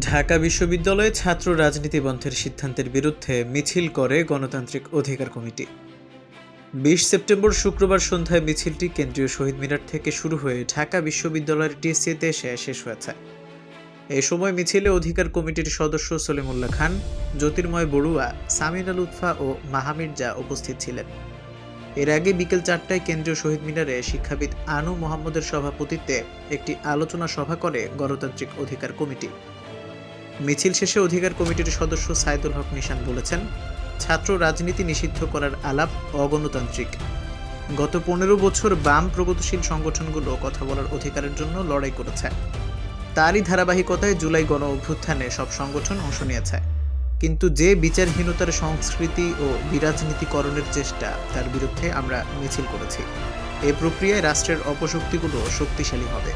ঢাকা বিশ্ববিদ্যালয়ে ছাত্র রাজনীতি বন্ধের সিদ্ধান্তের বিরুদ্ধে মিছিল করে গণতান্ত্রিক অধিকার কমিটি। বিশ সেপ্টেম্বর শুক্রবার সন্ধ্যায় মিছিলটি কেন্দ্রীয় শহীদ মিনার থেকে শুরু হয়ে ঢাকা বিশ্ববিদ্যালয়ের টিএসসিতে এসে শেষ হয়েছে। এ সময় মিছিলে অধিকার কমিটির সদস্য সলিমুল্লাহ খান, জ্যোতির্ময় বড়ুয়া, সামিনা লুৎফা ও মাহামির্জা উপস্থিত ছিলেন। এর আগে বিকেল চারটায় কেন্দ্রীয় শহীদ মিনারে শিক্ষাবিদ আনু মোহাম্মদের সভাপতিত্বে একটি আলোচনা সভা করে গণতান্ত্রিক অধিকার কমিটি। মিছিল শেষে অধিকার কমিটির সদস্য সাইদুল হক নিশান বলেছেন, ছাত্র রাজনীতি নিষিদ্ধ করার আলাপ অগণতান্ত্রিক। গত পনেরো বছর বাম প্রগতিশীল সংগঠনগুলো কথা বলার অধিকারের জন্য লড়াই করেছে। তারই ধারাবাহিকতায় জুলাই গণ অভ্যুত্থানে সব সংগঠন অংশ নিয়েছে। কিন্তু যে বিচারহীনতার সংস্কৃতি ও বিরাজনীতিকরণের চেষ্টা, তার বিরুদ্ধে আমরা মিছিল করেছি। এই প্রক্রিয়ায় রাষ্ট্রের অপশক্তিগুলো শক্তিশালী হবে।